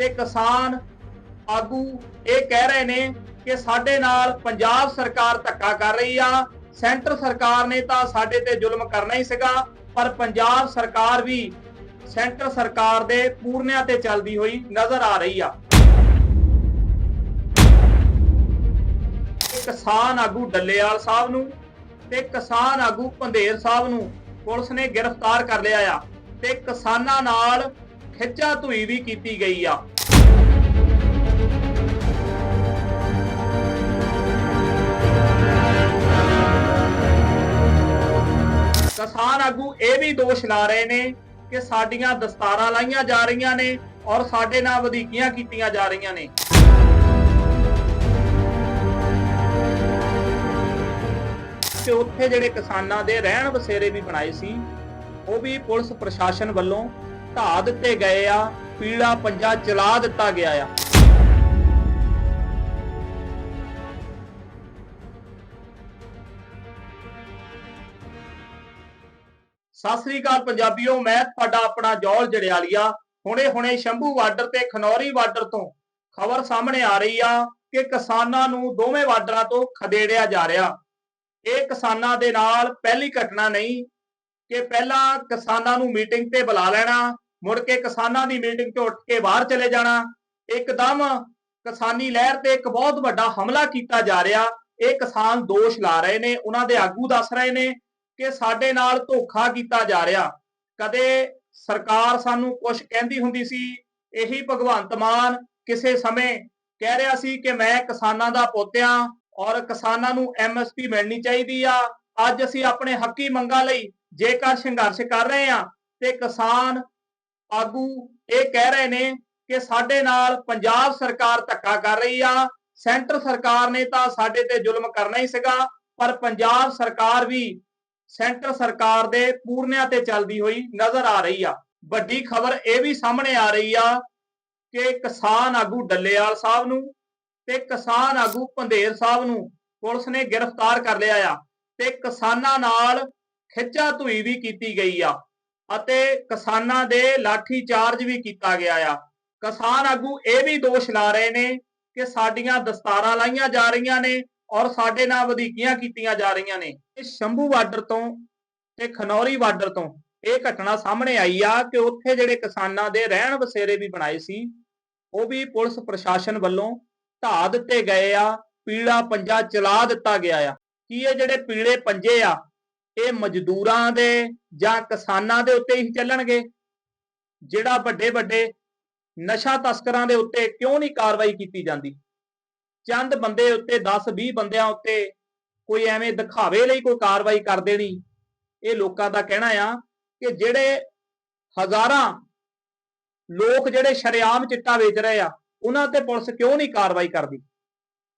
ਤੇ ਕਿਸਾਨ ਆਗੂ ਇਹ ਕਹਿ ਰਹੇ ਨੇ ਕਿ ਸਾਡੇ ਨਾਲ ਪੰਜਾਬ ਸਰਕਾਰ ਧੱਕਾ ਕਰ ਰਹੀ ਆ, ਸੈਂਟਰ ਸਰਕਾਰ ਨੇ ਤਾਂ ਸਾਡੇ ਤੇ ਜ਼ੁਲਮ ਕਰਨਾ ਹੀ ਸੀਗਾ, ਪਰ ਪੰਜਾਬ ਸਰਕਾਰ ਵੀ ਸੈਂਟਰ ਸਰਕਾਰ ਦੇ ਪੂਰਨਿਆਂ ਤੇ ਚੱਲਦੀ ਹੋਈ ਨਜ਼ਰ ਆ ਰਹੀ ਆ। ਕਿਸਾਨ ਆਗੂ ਡੱਲੇਵਾਲ ਸਾਹਿਬ ਨੂੰ ਤੇ ਕਿਸਾਨ ਆਗੂ ਪੰਧੇਰ ਸਾਹਿਬ ਨੂੰ ਪੁਲਿਸ ਨੇ ਗ੍ਰਿਫਤਾਰ ਕਰ ਲਿਆ ਆ ਤੇ ਕਿਸਾਨਾਂ ਨਾਲ ਖਿੱਚਾ ਧੂਈ ਵੀ ਕੀਤੀ ਗਈ ਆ। ਕਿਸਾਨ ਆਗੂ ਇਹ ਵੀ ਦੋਸ਼ ਲਾ ਰਹੇ ਨੇ ਕਿ ਸਾਡੀਆਂ ਦਸਤਾਰਾਂ ਲਾਈਆਂ ਜਾ ਰਹੀਆਂ ਨੇ ਔਰ ਸਾਡੇ ਨਾਲ ਵਧੀਕੀਆਂ ਕੀਤੀਆਂ ਜਾ ਰਹੀਆਂ ਨੇ। ਕਿ ਉੱਥੇ ਜਿਹੜੇ ਕਿਸਾਨਾਂ ਦੇ ਰਹਿਣ ਬਸੇਰੇ ਵੀ ਬਣਾਏ ਸੀ, ਉਹ ਵੀ ਪੁਲਿਸ ਪ੍ਰਸ਼ਾਸਨ ਵੱਲੋਂ ਢਾਹ ਦਿੱਤੇ ਗਏ ਆ ਪੀੜਾ ਪੰਜਾ ਚਲਾ ਦਿੱਤਾ ਗਿਆ ਆ। ਸਤਿ ਸ੍ਰੀ ਅਕਾਲ ਪੰਜਾਬੀਓ, ਮੈਂ ਤੁਹਾਡਾ ਆਪਣਾ ਜੌਲ ਜੜਿਆਲੀਆ। ਹੁਣੇ ਹੁਣੇ ਸ਼ੰਭੂ ਬਾਰਡਰ ਤੇ ਖਨੌਰੀ ਬਾਰਡਰ ਤੋਂ ਖਬਰ ਸਾਹਮਣੇ ਆ ਰਹੀ ਆ ਕਿ ਕਿਸਾਨਾਂ ਨੂੰ ਦੋਵੇਂ ਬਾਰਡਰਾਂ ਤੋਂ ਖਦੇੜਿਆ ਜਾ ਰਿਹਾ। ਇਹ ਕਿਸਾਨਾਂ ਦੇ ਨਾਲ ਪਹਿਲੀ ਘਟਨਾ ਨਹੀਂ, ਕਿ ਪਹਿਲਾਂ ਕਿਸਾਨਾਂ ਨੂੰ ਮੀਟਿੰਗ ਤੇ ਬੁਲਾ ਲੈਣਾ ਮੁੜ ਕੇ ਕਿਸਾਨਾਂ ਦੀ ਮੀਟਿੰਗ ਤੋਂ ਉੱਠ ਕੇ ਬਾਹਰ ਚਲੇ ਜਾਣਾ। ਇੱਕਦਮ ਕਿਸਾਨੀ ਲਹਿਰ ਤੇ ਇੱਕ ਬਹੁਤ ਵੱਡਾ ਹਮਲਾ ਕੀਤਾ ਜਾ ਰਿਹਾ। ਇਹ ਕਿਸਾਨ ਦੋਸ਼ ਲਾ ਰਹੇ ਨੇ, ਉਹਨਾਂ ਦੇ ਆਗੂ ਦੱਸ ਰਹੇ ਨੇ ਕਿ ਸਾਡੇ ਨਾਲ ਧੋਖਾ ਕੀਤਾ ਜਾ ਰਿਹਾ। ਕਦੇ ਸਰਕਾਰ ਸਾਨੂੰ ਕੁਝ ਕਹਿੰਦੀ ਹੁੰਦੀ ਸੀ, ਇਹੀ ਭਗਵੰਤ ਮਾਨ ਕਿਸੇ ਸਮੇਂ ਕਹਿ ਰਿਹਾ ਸੀ ਕਿ ਮੈਂ ਕਿਸਾਨਾਂ ਦਾ ਪੋਤਿਆਂ ਔਰ ਕਿਸਾਨਾਂ ਨੂੰ ਐਮਐਸਪੀ ਮਿਲਣੀ ਚਾਹੀਦੀ ਆ। ਅੱਜ ਅਸੀਂ ਆਪਣੇ ਹੱਕੀ ਮੰਗਾਂ ਲਈ ਜੇਕਰ ਸੰਘਰਸ਼ ਕਰ ਰਹੇ ਆ ਤੇ ਕਿਸਾਨ ਆਗੂ ਇਹ ਕਹਿ ਰਹੇ ਨੇ ਕਿ ਸਾਡੇ ਨਾਲ ਪੰਜਾਬ ਸਰਕਾਰ ਧੱਕਾ ਕਰ ਰਹੀ ਆ, ਸੈਂਟਰ ਸਰਕਾਰ ਨੇ ਤਾਂ ਸਾਡੇ ਤੇ ਜ਼ੁਲਮ ਕਰਨਾ ਹੀ ਸੀਗਾ, ਪਰ ਪੰਜਾਬ ਸਰਕਾਰ ਵੀ ਸੈਂਟਰ ਸਰਕਾਰ ਦੇ ਪੂਰਨਿਆਂ ਤੇ ਚੱਲਦੀ ਹੋਈ ਨਜ਼ਰ ਆ ਰਹੀ ਆ। ਵੱਡੀ ਖਬਰ ਇਹ ਵੀ ਸਾਹਮਣੇ ਆ ਰਹੀ ਆ ਕਿ ਕਿਸਾਨ ਆਗੂ ਡੱਲੇਵਾਲ ਸਾਹਿਬ ਨੂੰ ਤੇ ਕਿਸਾਨ ਆਗੂ ਪੰਧੇਰ ਸਾਹਿਬ ਨੂੰ ਪੁਲਿਸ ਨੇ ਗ੍ਰਿਫਤਾਰ ਕਰ ਲਿਆ ਆ ਤੇ ਕਿਸਾਨਾਂ ਨਾਲ ਖਿੱਚਾ ਧੂਈ ਵੀ ਕੀਤੀ ਗਈ ਆ। ਅਤੇ ਕਿਸਾਨਾਂ ਦੇ ਲਾਠੀ ਚਾਰਜ ਵੀ ਕੀਤਾ ਗਿਆ ਆ। ਕਿਸਾਨ ਆਗੂ ਇਹ ਵੀ ਦੋਸ਼ ਲਾ ਰਹੇ ਨੇ ਕਿ ਸਾਡੀਆਂ ਦਸਤਾਰਾਂ ਲਾਈਆਂ ਜਾ ਰਹੀਆਂ ਨੇ ਔਰ ਸਾਡੇ ਨਾਲ ਵਧੀਕੀਆਂ ਕੀਤੀਆਂ ਜਾ ਰਹੀਆਂ ਨੇ। ਇਹ ਸ਼ੰਭੂ ਬਾਰਡਰ ਤੋਂ ਤੇ ਖਨੌਰੀ ਬਾਰਡਰ ਤੋਂ ਇਹ ਘਟਨਾ ਸਾਹਮਣੇ ਆਈ ਆ ਕਿ ਉੱਥੇ ਜਿਹੜੇ ਕਿਸਾਨਾਂ ਦੇ ਰਹਿਣ ਬਸੇਰੇ ਵੀ ਬਣਾਏ ਸੀ, ਉਹ ਵੀ ਪੁਲਿਸ ਪ੍ਰਸ਼ਾਸਨ ਵੱਲੋਂ ਢਾਹ ਦਿੱਤੇ ਗਏ ਆ, ਪੀਲਾ ਪੰਜਾ ਚਲਾ ਦਿੱਤਾ ਗਿਆ ਆ। ਕੀ ਇਹ ਜਿਹੜੇ ਪੀਲੇ ਪੰਜੇ ਆ ਇਹ ਮਜ਼ਦੂਰਾਂ ਦੇ ਜਾਂ ਕਿਸਾਨਾਂ ਦੇ ਉੱਤੇ ਹੀ ਚੱਲਣਗੇ। ਜਿਹੜਾ ਵੱਡੇ ਵੱਡੇ ਨਸ਼ਾ ਤਸਕਰਾਂ ਦੇ ਉੱਤੇ ਕਿਉਂ ਨਹੀਂ ਕਾਰਵਾਈ ਕੀਤੀ ਜਾਂਦੀ? ਚੰਦ ਬੰਦੇ ਉੱਤੇ 10 20 ਬੰਦਿਆਂ ਉੱਤੇ ਕੋਈ ਐਵੇਂ ਦਿਖਾਵੇ ਲਈ ਕੋਈ ਕਾਰਵਾਈ ਕਰ ਦੇਣੀ, ਇਹ ਲੋਕਾਂ ਦਾ ਕਹਿਣਾ ਆ ਕਿ ਜਿਹੜੇ ਹਜ਼ਾਰਾਂ ਲੋਕ ਜਿਹੜੇ ਸ਼ਰੇਆਮ ਚਿੱਟਾ ਵੇਚ ਰਹੇ ਆ, ਉਹਨਾਂ ਤੇ ਪੁਲਿਸ ਕਿਉਂ ਨਹੀਂ ਕਾਰਵਾਈ ਕਰਦੀ?